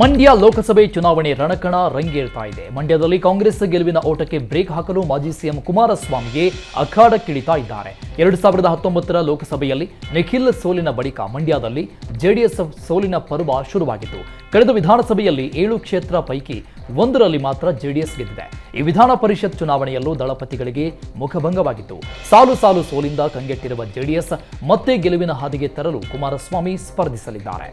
ಮಂಡ್ಯ ಲೋಕಸಭೆ ಚುನಾವಣೆ ರಣಕಣ ರಂಗೇರ್ತಾ ಇದೆ. ಮಂಡ್ಯದಲ್ಲಿ ಕಾಂಗ್ರೆಸ್ ಗೆಲುವಿನ ಓಟಕ್ಕೆ ಬ್ರೇಕ್ ಹಾಕಲು ಮಾಜಿ ಸಿಎಂ ಕುಮಾರಸ್ವಾಮಿಗೆ ಅಖಾಡಕ್ಕಿಳಿತಾ ಇದ್ದಾರೆ. ಎರಡು ಸಾವಿರದ ಹತ್ತೊಂಬತ್ತರ ಲೋಕಸಭೆಯಲ್ಲಿ ನಿಖಿಲ್ ಸೋಲಿನ ಬಳಿಕ ಮಂಡ್ಯದಲ್ಲಿ ಜೆಡಿಎಸ್ ಸೋಲಿನ ಪರ್ವ ಶುರುವಾಗಿತ್ತು. ಕಳೆದ ವಿಧಾನಸಭೆಯಲ್ಲಿ ಏಳು ಕ್ಷೇತ್ರ ಪೈಕಿ ಒಂದರಲ್ಲಿ ಮಾತ್ರ ಜೆಡಿಎಸ್ ಗೆದ್ದಿದೆ. ಈ ವಿಧಾನ ಪರಿಷತ್ ಚುನಾವಣೆಯಲ್ಲೂ ದಳಪತಿಗಳಿಗೆ ಮುಖಭಂಗವಾಗಿತ್ತು. ಸಾಲು ಸಾಲು ಸೋಲಿಂದ ಕಂಗೆಟ್ಟಿರುವ ಜೆಡಿಎಸ್ ಮತ್ತೆ ಗೆಲುವಿನ ಹಾದಿಗೆ ತರಲು ಕುಮಾರಸ್ವಾಮಿ ಸ್ಪರ್ಧಿಸಲಿದ್ದಾರೆ.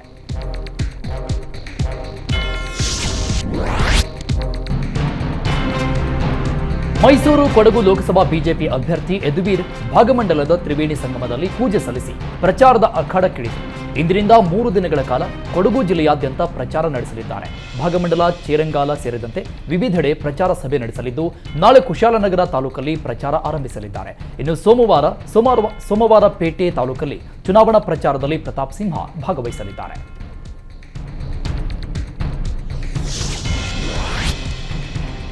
ಮೈಸೂರು, ಕೊಡಗು ಲೋಕಸಭಾ ಬಿಜೆಪಿ ಅಭ್ಯರ್ಥಿ ಯದುವೀರ್ ಭಾಗಮಂಡಲದ ತ್ರಿವೇಣಿ ಸಂಗಮದಲ್ಲಿ ಪೂಜೆ ಸಲ್ಲಿಸಿ ಪ್ರಚಾರದ ಅಖಾಡಕ್ಕಿಳಿದರು. ಇಂದಿನಿಂದ ಮೂರು ದಿನಗಳ ಕಾಲ ಕೊಡಗು ಜಿಲ್ಲೆಯಾದ್ಯಂತ ಪ್ರಚಾರ ನಡೆಸಲಿದ್ದಾರೆ. ಭಾಗಮಂಡಲ, ಚೇರಂಗಾಲ ಸೇರಿದಂತೆ ವಿವಿಧೆಡೆ ಪ್ರಚಾರ ಸಭೆ ನಡೆಸಲಿದ್ದು, ನಾಳೆ ಕುಶಾಲನಗರ ತಾಲೂಕಲ್ಲಿ ಪ್ರಚಾರ ಆರಂಭಿಸಲಿದ್ದಾರೆ. ಇನ್ನು ಸೋಮವಾರ ಸೋಮವಾರ ಪೇಟೆ ತಾಲೂಕಲ್ಲಿ ಚುನಾವಣಾ ಪ್ರಚಾರದಲ್ಲಿ ಪ್ರತಾಪ್ ಸಿಂಹ ಭಾಗವಹಿಸಲಿದ್ದಾರೆ.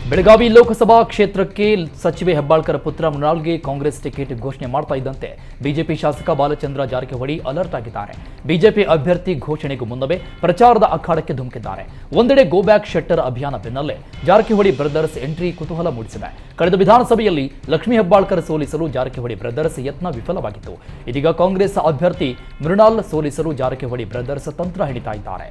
ಬೆಳಗಾವಿ ಲೋಕಸಭಾ ಕ್ಷೇತ್ರಕ್ಕೆ ಸಚಿವೆ ಹೆಬ್ಬಾಳ್ಕರ್ ಪುತ್ರ ಮೃಣಾಲ್ಗೆ ಕಾಂಗ್ರೆಸ್ ಟಿಕೆಟ್ ಘೋಷಣೆ ಮಾಡ್ತಾ ಇದ್ದಂತೆ ಬಿಜೆಪಿ ಶಾಸಕ ಬಾಲಚಂದ್ರ ಜಾರಕಿಹೊಳಿ ಅಲರ್ಟ್ ಆಗಿದ್ದಾರೆ. ಬಿಜೆಪಿ ಅಭ್ಯರ್ಥಿ ಘೋಷಣೆಗೂ ಮುನ್ನವೇ ಪ್ರಚಾರದ ಅಖಾಡಕ್ಕೆ ಧುಮುಕಿದ್ದಾರೆ. ಒಂದೆಡೆ ಗೋ ಬ್ಯಾಕ್ ಶೆಟ್ಟರ್ ಅಭಿಯಾನ ಬೆನ್ನಲ್ಲೇ ಜಾರಕಿಹೊಳಿ ಬ್ರದರ್ಸ್ ಎಂಟ್ರಿ ಕುತೂಹಲ ಮೂಡಿಸಿದೆ. ಕಳೆದ ವಿಧಾನಸಭೆಯಲ್ಲಿ ಲಕ್ಷ್ಮೀ ಹೆಬ್ಬಾಳ್ಕರ್ ಸೋಲಿಸಲು ಜಾರಕಿಹೊಳಿ ಬ್ರದರ್ಸ್ ಯತ್ನ ವಿಫಲವಾಗಿತ್ತು. ಇದೀಗ ಕಾಂಗ್ರೆಸ್ ಅಭ್ಯರ್ಥಿ ಮೃಣಾಲ್ ಸೋಲಿಸಲು ಜಾರಕಿಹೊಳಿ ಬ್ರದರ್ಸ್ ತಂತ್ರ ಹಿಡಿತಾ ಇದ್ದಾರೆ.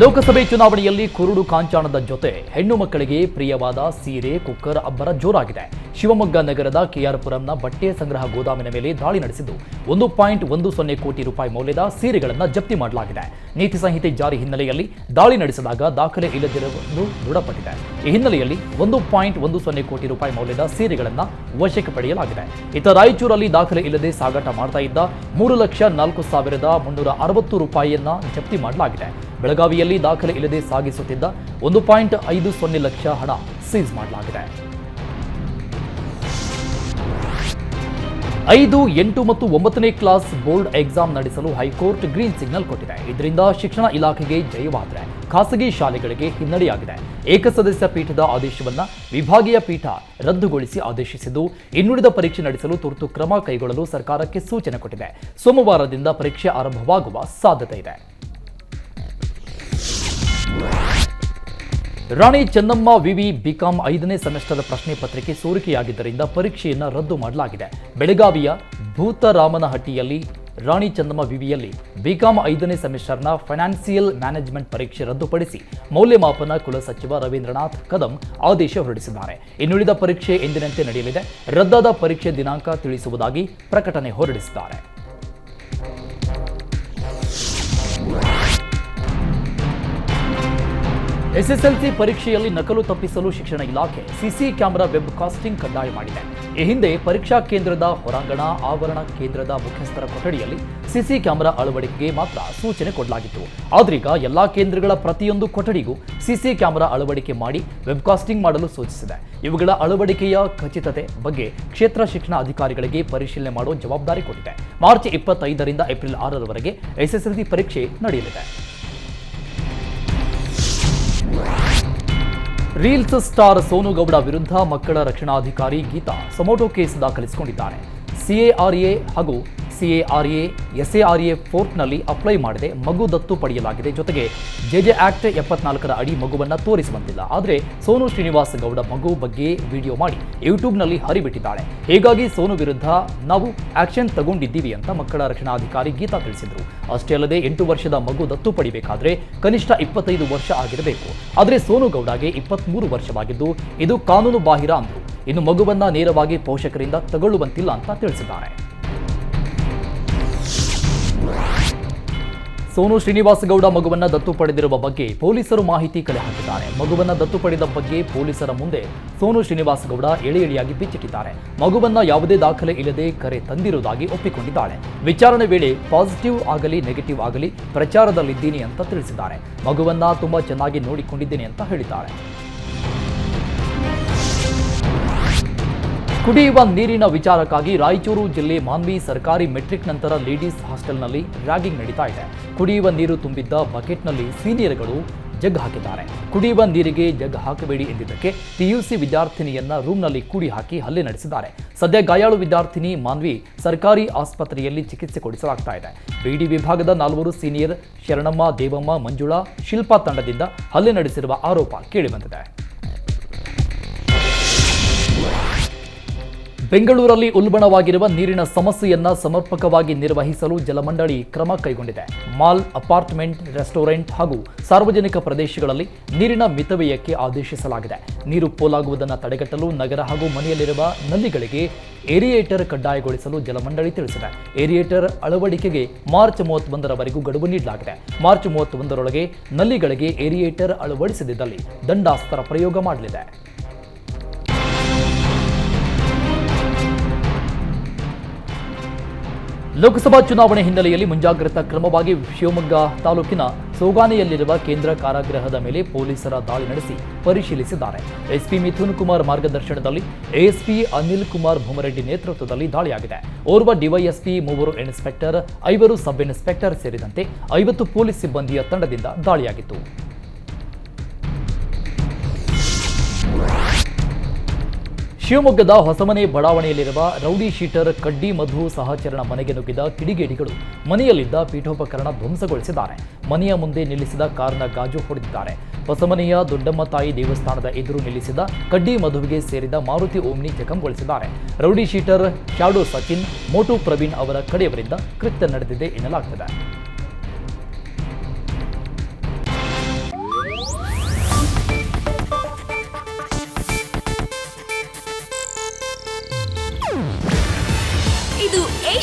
ಲೋಕಸಭೆ ಚುನಾವಣೆಯಲ್ಲಿ ಕುರುಡು ಕಾಂಚಾಣದ ಜೊತೆ ಹೆಣ್ಣು ಮಕ್ಕಳಿಗೆ ಪ್ರಿಯವಾದ ಸೀರೆ, ಕುಕ್ಕರ್, ಅಬ್ಬರ ಜೋರಾಗಿದೆ. ಶಿವಮೊಗ್ಗ ನಗರದ ಕೆಆರ್ಪುರಂನ ಬಟ್ಟೆ ಸಂಗ್ರಹ ಗೋದಾಮಿನ ಮೇಲೆ ದಾಳಿ ನಡೆಸಿದ್ದು ಒಂದು ಪಾಯಿಂಟ್ ಒಂದು ಸೊನ್ನೆ ಕೋಟಿ ರೂಪಾಯಿ ಮೌಲ್ಯದ ಸೀರೆಗಳನ್ನು ಜಪ್ತಿ ಮಾಡಲಾಗಿದೆ. ನೀತಿ ಸಂಹಿತೆ ಜಾರಿ ಹಿನ್ನೆಲೆಯಲ್ಲಿ ದಾಳಿ ನಡೆಸಿದಾಗ ದಾಖಲೆ ಇಲ್ಲದಿರುವುದು ದೃಢಪಟ್ಟಿದೆ. ಈ ಹಿನ್ನೆಲೆಯಲ್ಲಿ ಒಂದು ಪಾಯಿಂಟ್ ಒಂದು ಸೊನ್ನೆ ಕೋಟಿ ರೂಪಾಯಿ ಮೌಲ್ಯದ ಸೀರೆಗಳನ್ನು ವಶಕ್ಕೆ ಪಡೆಯಲಾಗಿದೆ. ಇತ್ತ ರಾಯಚೂರಲ್ಲಿ ದಾಖಲೆ ಇಲ್ಲದೆ ಸಾಗಾಟ ಮಾಡ್ತಾ ಇದ್ದ ಮೂರು ಲಕ್ಷ ನಾಲ್ಕು ಸಾವಿರದ ಮುನ್ನೂರ ಅರವತ್ತು ರೂಪಾಯಿಯನ್ನ ಜಪ್ತಿ ಮಾಡಲಾಗಿದೆ. ಬೆಳಗಾವಿಯಲ್ಲಿ ದಾಖಲೆ ಇಲ್ಲದೆ ಸಾಗಿಸುತ್ತಿದ್ದ ಒಂದು ಪಾಯಿಂಟ್ ಐದು ಸೊನ್ನೆ ಲಕ್ಷ ಹಣ ಸೀಸ್ ಮಾಡಲಾಗಿದೆ. ಐದು, ಎಂಟು ಮತ್ತು ಒಂಬತ್ತನೇ ಕ್ಲಾಸ್ ಬೋರ್ಡ್ ಎಕ್ಸಾಮ್ ನಡೆಸಲು ಹೈಕೋರ್ಟ್ ಗ್ರೀನ್ ಸಿಗ್ನಲ್ ಕೊಟ್ಟಿದೆ. ಇದರಿಂದ ಶಿಕ್ಷಣ ಇಲಾಖೆಗೆ ಜಯವಾದರೆ ಖಾಸಗಿ ಶಾಲೆಗಳಿಗೆ ಹಿನ್ನಡೆಯಾಗಿದೆ. ಏಕಸದಸ್ಯ ಪೀಠದ ಆದೇಶವನ್ನ ವಿಭಾಗೀಯ ಪೀಠ ರದ್ದುಗೊಳಿಸಿ ಆದೇಶಿಸಿದ್ದು, ಇನ್ನುಳಿದ ಪರೀಕ್ಷೆ ನಡೆಸಲು ತುರ್ತು ಕ್ರಮ ಕೈಗೊಳ್ಳಲು ಸರ್ಕಾರಕ್ಕೆ ಸೂಚನೆ ಕೊಟ್ಟಿದೆ. ಸೋಮವಾರದಿಂದ ಪರೀಕ್ಷೆ ಆರಂಭವಾಗುವ ಸಾಧ್ಯತೆ ಇದೆ. ರಾಣಿ ಚೆನ್ನಮ್ಮ ವಿವಿ ಬಿಕಾಂ ಐದನೇ ಸೆಮಿಸ್ಟರ್ ಪ್ರಶ್ನೆ ಪತ್ರಿಕೆ ಸೋರಿಕೆಯಾಗಿದ್ದರಿಂದ ಪರೀಕ್ಷೆಯನ್ನು ರದ್ದು ಮಾಡಲಾಗಿದೆ. ಬೆಳಗಾವಿಯ ಭೂತರಾಮನಹಟ್ಟಿಯಲ್ಲಿ ರಾಣಿ ಚೆನ್ನಮ್ಮ ವಿವಿಯಲ್ಲಿ ಬಿಕಾಂ ಐದನೇ ಸೆಮಿಸ್ಟರ್ನ ಫೈನಾನ್ಸಿಯಲ್ ಮ್ಯಾನೇಜ್ಮೆಂಟ್ ಪರೀಕ್ಷೆ ರದ್ದುಪಡಿಸಿ ಮೌಲ್ಯಮಾಪನ ಕುಲಸಚಿವ ರವೀಂದ್ರನಾಥ್ ಕದಂ ಆದೇಶ ಹೊರಡಿಸಿದ್ದಾರೆ. ಇನ್ನುಳಿದ ಪರೀಕ್ಷೆ ಎಂದಿನಂತೆ ನಡೆಯಲಿದೆ. ರದ್ದಾದ ಪರೀಕ್ಷೆ ದಿನಾಂಕ ತಿಳಿಸುವುದಾಗಿ ಪ್ರಕಟಣೆ ಹೊರಡಿಸಿದ್ದಾರೆ. ಎಸ್ಎಸ್ಎಲ್ಸಿ ಪರೀಕ್ಷೆಯಲ್ಲಿ ನಕಲು ತಪ್ಪಿಸಲು ಶಿಕ್ಷಣ ಇಲಾಖೆ ಸಿಸಿ ಕ್ಯಾಮೆರಾ ವೆಬ್ ಕಾಸ್ಟಿಂಗ್ ಕಡ್ಡಾಯ ಮಾಡಿದೆ. ಈ ಹಿಂದೆ ಪರೀಕ್ಷಾ ಕೇಂದ್ರದ ಹೊರಾಂಗಣ, ಆವರಣ ಕೇಂದ್ರದ ಮುಖ್ಯಸ್ಥರ ಕೊಠಡಿಯಲ್ಲಿ ಸಿಸಿ ಕ್ಯಾಮೆರಾ ಅಳವಡಿಕೆಗೆ ಮಾತ್ರ ಸೂಚನೆ ಕೊಡಲಾಗಿತ್ತು. ಆದ್ರೀಗ ಎಲ್ಲಾ ಕೇಂದ್ರಗಳ ಪ್ರತಿಯೊಂದು ಕೊಠಡಿಗೂ ಸಿಸಿ ಕ್ಯಾಮೆರಾ ಅಳವಡಿಕೆ ಮಾಡಿ ವೆಬ್ ಕಾಸ್ಟಿಂಗ್ ಮಾಡಲು ಸೂಚಿಸಿದೆ. ಇವುಗಳ ಅಳವಡಿಕೆಯ ಖಚಿತತೆ ಬಗ್ಗೆ ಕ್ಷೇತ್ರ ಶಿಕ್ಷಣ ಅಧಿಕಾರಿಗಳಿಗೆ ಪರಿಶೀಲನೆ ಮಾಡುವ ಜವಾಬ್ದಾರಿ ಕೊಟ್ಟಿದೆ. ಮಾರ್ಚ್ ಇಪ್ಪತ್ತೈದರಿಂದ ಏಪ್ರಿಲ್ ಆರರವರೆಗೆ ಎಸ್ಎಸ್ಎಲ್ಸಿ ಪರೀಕ್ಷೆ ನಡೆಯಲಿದೆ. ರೀಲ್ಸ್ ಸ್ಟಾರ್ ಸೋನು ಗೌಡ ವಿರುದ್ಧ ಮಕ್ಕಳ ರಕ್ಷಣಾಧಿಕಾರಿ ಗೀತಾ ಸಮೋಟೋ ಕೇಸ್ ದಾಖಲಿಸಿಕೊಂಡಿದ್ದಾರೆ ಸಿಎಆರ್ಎ ಹಾಗೂ ಸಿಎಆರ್ಎ ಎ ಫೋರ್ಟ್ನಲ್ಲಿ ಅಪ್ಲೈ ಮಾಡದೆ ಮಗು ದತ್ತು ಪಡೆಯಲಾಗಿದೆ. ಜೊತೆಗೆ ಜೆಜೆ ಆಕ್ಟ್ ಎಪ್ಪತ್ನಾಲ್ಕರ ಅಡಿ ಮಗುವನ್ನು ತೋರಿಸುವಂತಿಲ್ಲ ಆದರೆ ಸೋನು ಶ್ರೀನಿವಾಸ್ ಗೌಡ ಮಗು ಬಗ್ಗೆ ವಿಡಿಯೋ ಮಾಡಿ ಯೂಟ್ಯೂಬ್ನಲ್ಲಿ ಹರಿಬಿಟ್ಟಿದ್ದಾಳೆ. ಹೀಗಾಗಿ ಸೋನು ವಿರುದ್ಧ ನಾವು ಆಕ್ಷನ್ ತಗೊಂಡಿದ್ದೀವಿ ಅಂತ ಮಕ್ಕಳ ರಕ್ಷಣಾಧಿಕಾರಿ ಗೀತಾ ತಿಳಿಸಿದರು. ಅಷ್ಟೇ ಅಲ್ಲದೆ ಎಂಟು ವರ್ಷದ ಮಗು ದತ್ತು ಪಡಿಬೇಕಾದ್ರೆ ಕನಿಷ್ಠ ಇಪ್ಪತ್ತೈದು ವರ್ಷ ಆಗಿರಬೇಕು. ಆದರೆ ಸೋನು ಗೌಡಗೆ ಇಪ್ಪತ್ಮೂರು ವರ್ಷವಾಗಿದ್ದು ಇದು ಕಾನೂನು ಬಾಹಿರ ಅಂದರು ಇನ್ನು ಮಗುವನ್ನ ನೇರವಾಗಿ ಪೋಷಕರಿಂದ ತಗೊಳ್ಳುವಂತಿಲ್ಲ ಅಂತ ತಿಳಿಸಿದ್ದಾರೆ. ಸೋನು ಶ್ರೀನಿವಾಸಗೌಡ ಮಗುವನ್ನ ದತ್ತು ಪಡೆದಿರುವ ಬಗ್ಗೆ ಪೊಲೀಸರು ಮಾಹಿತಿ ಕಲೆ ಹಾಕಿದ್ದಾರೆ. ಮಗುವನ್ನ ದತ್ತು ಪಡೆದ ಬಗ್ಗೆ ಪೊಲೀಸರ ಮುಂದೆ ಸೋನು ಶ್ರೀನಿವಾಸಗೌಡ ಎಳೆ ಎಳೆಯಾಗಿ ಬಿಚ್ಚಿಟ್ಟಿದ್ದಾರೆ. ಮಗುವನ್ನ ಯಾವುದೇ ದಾಖಲೆ ಇಲ್ಲದೆ ಕರೆ ತಂದಿರುವುದಾಗಿ ಒಪ್ಪಿಕೊಂಡಿದ್ದಾಳೆ. ವಿಚಾರಣೆ ವೇಳೆ ಪಾಸಿಟಿವ್ ಆಗಲಿ, ನೆಗೆಟಿವ್ ಆಗಲಿ ಪ್ರಚಾರದಲ್ಲಿದ್ದೀನಿ ಅಂತ ತಿಳಿಸಿದ್ದಾರೆ. ಮಗುವನ್ನ ತುಂಬಾ ಚೆನ್ನಾಗಿ ನೋಡಿಕೊಂಡಿದ್ದೇನೆ ಅಂತ ಹೇಳಿದ್ದಾರೆ. ಕುಡಿಯುವ ನೀರಿನ ವಿಚಾರಕ್ಕಾಗಿ ರಾಯಚೂರು ಜಿಲ್ಲೆ ಮಾನ್ವಿ ಸರ್ಕಾರಿ ಮೆಟ್ರಿಕ್ ನಂತರ ಲೇಡೀಸ್ ಹಾಸ್ಟೆಲ್ನಲ್ಲಿ ರ್ಯಾಗಿಂಗ್ ನಡೀತಾ ಇದೆ. ಕುಡಿಯುವ ನೀರು ತುಂಬಿದ್ದ ಬಕೆಟ್ನಲ್ಲಿ ಸೀನಿಯರ್ಗಳು ಜಗ್ ಹಾಕಿದ್ದಾರೆ. ಕುಡಿಯುವ ನೀರಿಗೆ ಜಗ್ ಹಾಕಬೇಡಿ ಎಂದಿದ್ದಕ್ಕೆ ಪಿಯುಸಿ ವಿದ್ಯಾರ್ಥಿನಿಯನ್ನ ರೂಮ್ನಲ್ಲಿ ಕೂಡಿ ಹಾಕಿ ಹಲ್ಲೆ ನಡೆಸಿದ್ದಾರೆ. ಸದ್ಯ ಗಾಯಾಳು ವಿದ್ಯಾರ್ಥಿನಿ ಮಾನ್ವಿ ಸರ್ಕಾರಿ ಆಸ್ಪತ್ರೆಯಲ್ಲಿ ಚಿಕಿತ್ಸೆ ಕೊಡಿಸಲಾಗ್ತಾ ಇದೆ. ಬಿಡಿ ವಿಭಾಗದ ನಾಲ್ವರು ಸೀನಿಯರ್ ಶರಣಮ್ಮ, ದೇವಮ್ಮ, ಮಂಜುಳಾ, ಶಿಲ್ಪಾ ತಂಡದಿಂದ ಹಲ್ಲೆ ನಡೆಸಿರುವ ಆರೋಪ ಕೇಳಿಬಂದಿದೆ. ಬೆಂಗಳೂರಲ್ಲಿ ಉಲ್ಬಣವಾಗಿರುವ ನೀರಿನ ಸಮಸ್ಯೆಯನ್ನ ಸಮರ್ಪಕವಾಗಿ ನಿರ್ವಹಿಸಲು ಜಲಮಂಡಳಿ ಕ್ರಮ ಕೈಗೊಂಡಿದೆ. ಮಾಲ್, ಅಪಾರ್ಟ್ಮೆಂಟ್, ರೆಸ್ಟೋರೆಂಟ್ ಹಾಗೂ ಸಾರ್ವಜನಿಕ ಪ್ರದೇಶಗಳಲ್ಲಿ ನೀರಿನ ಮಿತವ್ಯಯಕ್ಕೆ ಆದೇಶಿಸಲಾಗಿದೆ. ನೀರು ಪೋಲಾಗುವುದನ್ನು ತಡೆಗಟ್ಟಲು ನಗರ ಹಾಗೂ ಮನೆಯಲ್ಲಿರುವ ನಲ್ಲಿಗಳಿಗೆ ಏರಿಯೇಟರ್ ಕಡ್ಡಾಯಗೊಳಿಸಲು ಜಲಮಂಡಳಿ ತಿಳಿಸಿದೆ. ಏರಿಯೇಟರ್ ಅಳವಡಿಕೆಗೆ ಮಾರ್ಚ್ ಮೂವತ್ತೊಂದರವರೆಗೂ ಗಡುವು ನೀಡಲಾಗಿದೆ. ಮಾರ್ಚ್ ಮೂವತ್ತೊಂದರೊಳಗೆ ನಲ್ಲಿಗಳಿಗೆ ಏರಿಯೇಟರ್ ಅಳವಡಿಸದಿದ್ದಲ್ಲಿ ದಂಡಾಸ್ತ್ರ ಪ್ರಯೋಗ ಮಾಡಲಿದೆ. ಲೋಕಸಭಾ ಚುನಾವಣೆ ಹಿನ್ನೆಲೆಯಲ್ಲಿ ಮುಂಜಾಗ್ರತಾ ಕ್ರಮವಾಗಿ ಶಿವಮೊಗ್ಗ ತಾಲೂಕಿನ ಸೋಗಾನೆಯಲ್ಲಿರುವ ಕೇಂದ್ರ ಕಾರಾಗೃಹದ ಮೇಲೆ ಪೊಲೀಸರ ದಾಳಿ ನಡೆಸಿ ಪರಿಶೀಲಿಸಿದ್ದಾರೆ. ಎಸ್ಪಿ ಮಿಥುನ್ ಕುಮಾರ್ ಮಾರ್ಗದರ್ಶನದಲ್ಲಿ ಎಎಸ್ಪಿ ಅನಿಲ್ ಕುಮಾರ್ ಭೂಮರೆಡ್ಡಿ ನೇತೃತ್ವದಲ್ಲಿ ದಾಳಿಯಾಗಿದೆ. ಓರ್ವ ಡಿವೈಎಸ್ಪಿ ಮೂವರು ಇನ್ಸ್ಪೆಕ್ಟರ್, ಐವರು ಸಬ್ ಇನ್ಸ್ಪೆಕ್ಟರ್ ಸೇರಿದಂತೆ ಐವತ್ತು ಪೊಲೀಸ್ ಸಿಬ್ಬಂದಿಯ ತಂಡದಿಂದ ದಾಳಿಯಾಗಿತ್ತು. ಶಿವಮೊಗ್ಗದ ಹೊಸಮನೆ ಬಡಾವಣೆಯಲ್ಲಿರುವ ರೌಡಿ ಶೀಟರ್ ಕಡ್ಡಿ ಮಧು ಸಹಚರಣ ಮನೆಗೆ ನುಗ್ಗಿದ ಕಿಡಿಗೇಡಿಗಳು ಮನೆಯಲ್ಲಿದ್ದ ಪೀಠೋಪಕರಣ ಧ್ವಂಸಗೊಳಿಸಿದ್ದಾರೆ. ಮನೆಯ ಮುಂದೆ ನಿಲ್ಲಿಸಿದ ಕಾರ್ನ ಗಾಜು ಹೊಡೆದಿದ್ದಾರೆ. ಹೊಸಮನೆಯ ದೊಡ್ಡಮ್ಮ ತಾಯಿ ದೇವಸ್ಥಾನದ ಎದುರು ನಿಲ್ಲಿಸಿದ ಕಡ್ಡಿ ಮಧುವಿಗೆ ಸೇರಿದ Maruti Omni ಜಖಂಗೊಳಿಸಿದ್ದಾರೆ. Rowdy sheeter shadow Sachin, Motu Praveen ಅವರ ಕಡೆಯವರಿಂದ ಕೃತ್ಯ ನಡೆದಿದೆ ಎನ್ನಲಾಗ್ತದೆ.